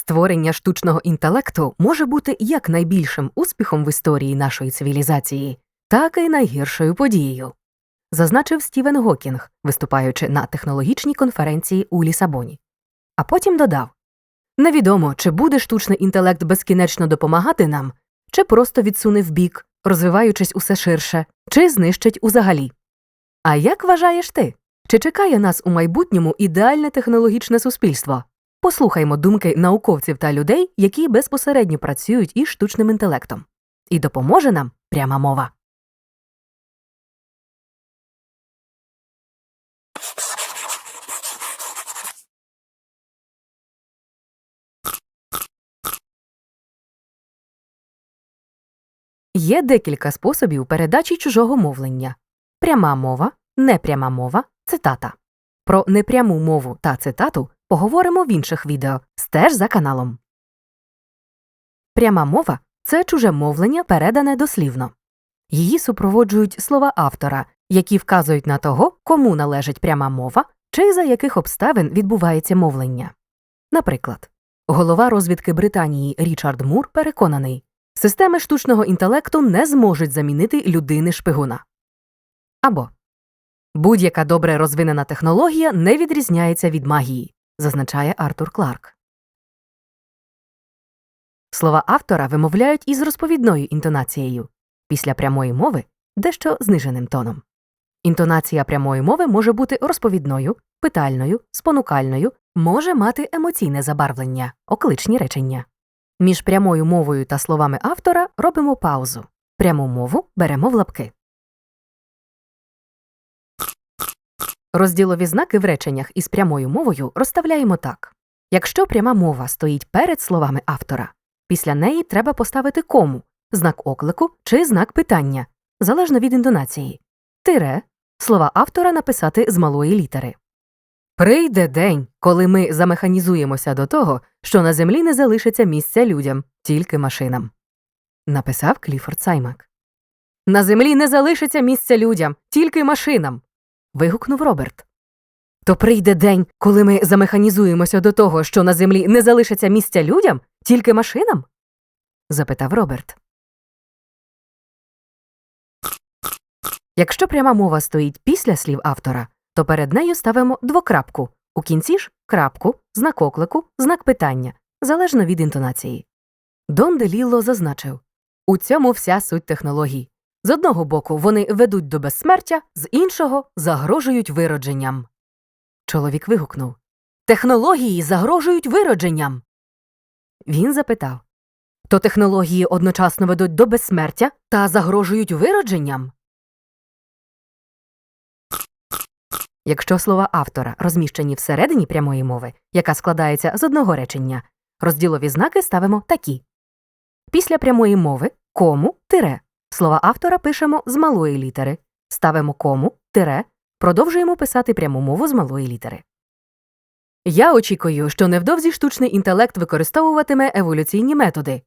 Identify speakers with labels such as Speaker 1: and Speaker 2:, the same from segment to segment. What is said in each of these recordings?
Speaker 1: Створення штучного інтелекту може бути як найбільшим успіхом в історії нашої цивілізації, так і найгіршою подією, зазначив Стівен Гокінг, виступаючи на технологічній конференції у Лісабоні. А потім додав Невідомо, чи буде штучний інтелект безкінечно допомагати нам, чи просто відсуне вбік, розвиваючись усе ширше, чи знищить узагалі. А як вважаєш ти? Чи чекає нас у майбутньому ідеальне технологічне суспільство? Послухаймо думки науковців та людей, які безпосередньо працюють із штучним інтелектом. І допоможе нам пряма мова. Є декілька способів передачі чужого мовлення пряма мова, непряма мова, цитата. Про непряму мову та цитату поговоримо в інших відео, стеж за каналом. Пряма мова це чуже мовлення, передане дослівно. Її супроводжують слова автора, які вказують на того, кому належить пряма мова чи за яких обставин відбувається мовлення. Наприклад, голова розвідки Британії Річард Мур переконаний, системи штучного інтелекту не зможуть замінити людини шпигуна. Або будь-яка добре розвинена технологія не відрізняється від магії, зазначає Артур Кларк. Слова автора вимовляють із розповідною інтонацією, після прямої мови дещо зниженим тоном. Інтонація прямої мови може бути розповідною, питальною, спонукальною, може мати емоційне забарвлення, окличні речення. Між прямою мовою та словами автора робимо паузу. Пряму мову беремо в лапки. Розділові знаки в реченнях із прямою мовою розставляємо так. Якщо пряма мова стоїть перед словами автора, після неї треба поставити кому, знак оклику чи знак питання, залежно від інтонації. Тире слова автора написати з малої літери. Прийде день, коли ми замеханізуємося до того, що на землі не залишиться місця людям, тільки машинам. Написав Кліфорд Саймак. На землі не залишиться місця людям, тільки машинам. Вигукнув Роберт. То прийде день, коли ми замеханізуємося до того, що на землі не залишиться місця людям, тільки машинам? запитав Роберт. Якщо пряма мова стоїть після слів автора, то перед нею ставимо двокрапку, у кінці ж крапку, знак оклику, знак питання, залежно від інтонації. Дон Деліло зазначив у цьому вся суть технологій. З одного боку, вони ведуть до безсмертя, з іншого загрожують виродженням. Чоловік вигукнув Технології загрожують виродженням. Він запитав То технології одночасно ведуть до безсмертя та загрожують виродженням? Якщо слова автора розміщені всередині прямої мови, яка складається з одного речення, розділові знаки ставимо такі. Після прямої мови кому тире. Слова автора пишемо з малої літери, ставимо кому тире, продовжуємо писати пряму мову з малої літери. Я очікую, що невдовзі штучний інтелект використовуватиме еволюційні методи,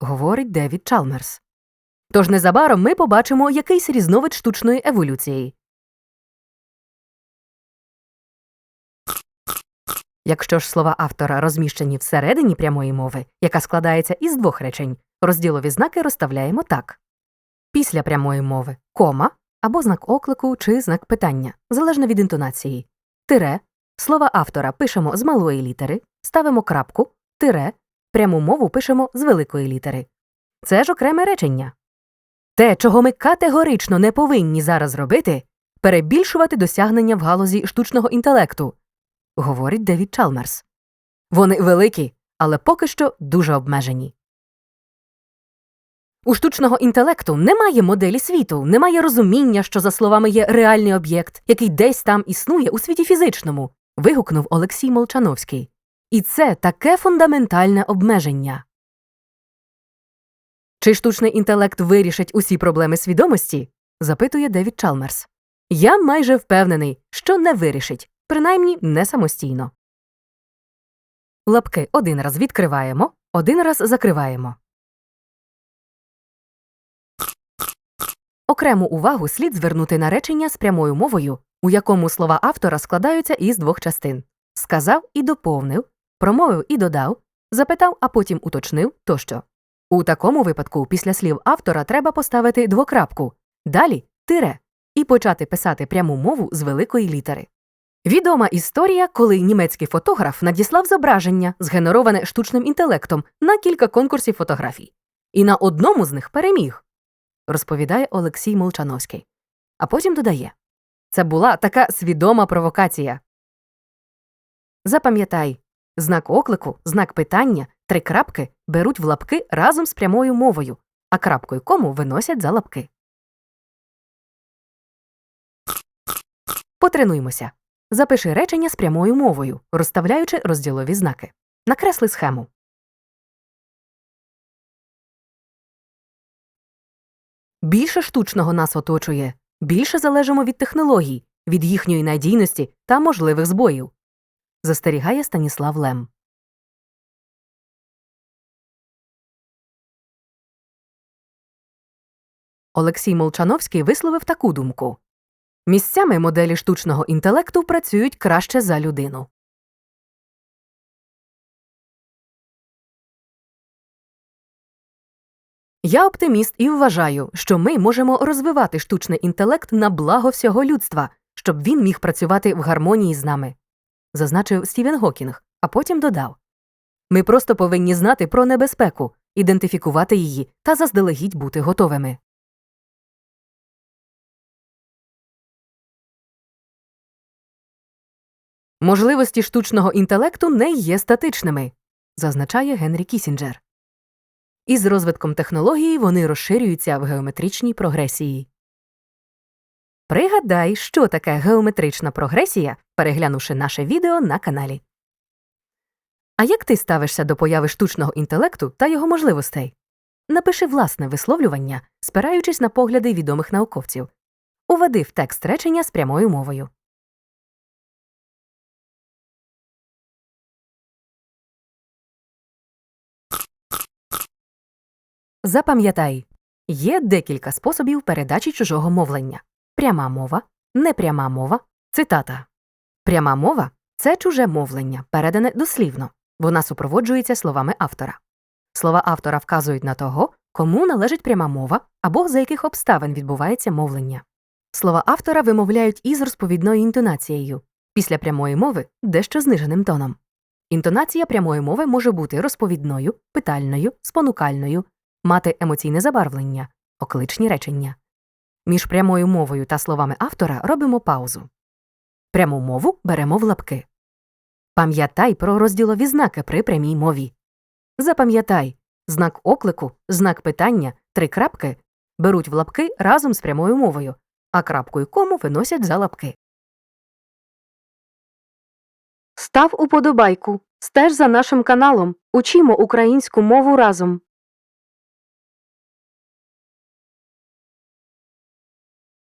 Speaker 1: говорить Девід Чалмерс. Тож незабаром ми побачимо якийсь різновид штучної еволюції. Якщо ж слова автора розміщені всередині прямої мови, яка складається із двох речень, розділові знаки розставляємо так. Після прямої мови кома або знак оклику чи знак питання, залежно від інтонації. Тире. Слова автора пишемо з малої літери, ставимо крапку, тире, пряму мову пишемо з великої літери. Це ж окреме речення. Те, чого ми категорично не повинні зараз робити, перебільшувати досягнення в галузі штучного інтелекту, говорить Девід Чалмерс. Вони великі, але поки що дуже обмежені. У штучного інтелекту немає моделі світу, немає розуміння, що за словами є реальний об'єкт, який десь там існує у світі фізичному, вигукнув Олексій Молчановський. І це таке фундаментальне обмеження. Чи штучний інтелект вирішить усі проблеми свідомості? запитує Девід Чалмерс. Я майже впевнений, що не вирішить, принаймні не самостійно. Лапки один раз відкриваємо, один раз закриваємо. Окрему увагу слід звернути на речення з прямою мовою, у якому слова автора складаються із двох частин сказав і доповнив, промовив і додав, Запитав, а потім уточнив тощо. У такому випадку після слів автора треба поставити двокрапку, далі тире і почати писати пряму мову з великої літери. Відома історія, коли німецький фотограф надіслав зображення, згенероване штучним інтелектом, на кілька конкурсів фотографій, і на одному з них переміг, розповідає Олексій Молчановський. А потім додає це була така свідома провокація. Запам'ятай знак оклику, знак питання, три крапки беруть в лапки разом з прямою мовою, а крапкою кому виносять за лапки. Потренуймося. Запиши речення з прямою мовою, розставляючи розділові знаки. Накресли схему. Більше штучного нас оточує, більше залежимо від технологій, від їхньої надійності та можливих збоїв. Застерігає Станіслав Лем. Олексій Молчановський висловив таку думку Місцями моделі штучного інтелекту працюють краще за людину. Я оптиміст і вважаю, що ми можемо розвивати штучний інтелект на благо всього людства, щоб він міг працювати в гармонії з нами, зазначив Стівен Гокінг, а потім додав Ми просто повинні знати про небезпеку, ідентифікувати її та заздалегідь бути готовими. Можливості штучного інтелекту не є статичними, зазначає Генрі Кісінджер. Із розвитком технології вони розширюються в геометричній прогресії. Пригадай, що таке геометрична прогресія, переглянувши наше відео на каналі. А як ти ставишся до появи штучного інтелекту та його можливостей? Напиши власне висловлювання, спираючись на погляди відомих науковців. Уведи в текст речення з прямою мовою. Запам'ятай, є декілька способів передачі чужого мовлення: пряма мова, непряма мова, цитата. Пряма мова це чуже мовлення, передане дослівно. Вона супроводжується словами автора. Слова автора вказують на того, кому належить пряма мова або за яких обставин відбувається мовлення. Слова автора вимовляють із розповідною інтонацією, після прямої мови дещо зниженим тоном. Інтонація прямої мови може бути розповідною, питальною, спонукальною, мати емоційне забарвлення, окличні речення. Між прямою мовою та словами автора робимо паузу. Пряму мову беремо в лапки. Пам'ятай про розділові знаки при прямій мові. Запам'ятай знак оклику, знак питання, три крапки беруть в лапки разом з прямою мовою, а крапкою кому виносять за лапки. Став уподобайку. Стеж за нашим каналом. Учімо українську мову разом.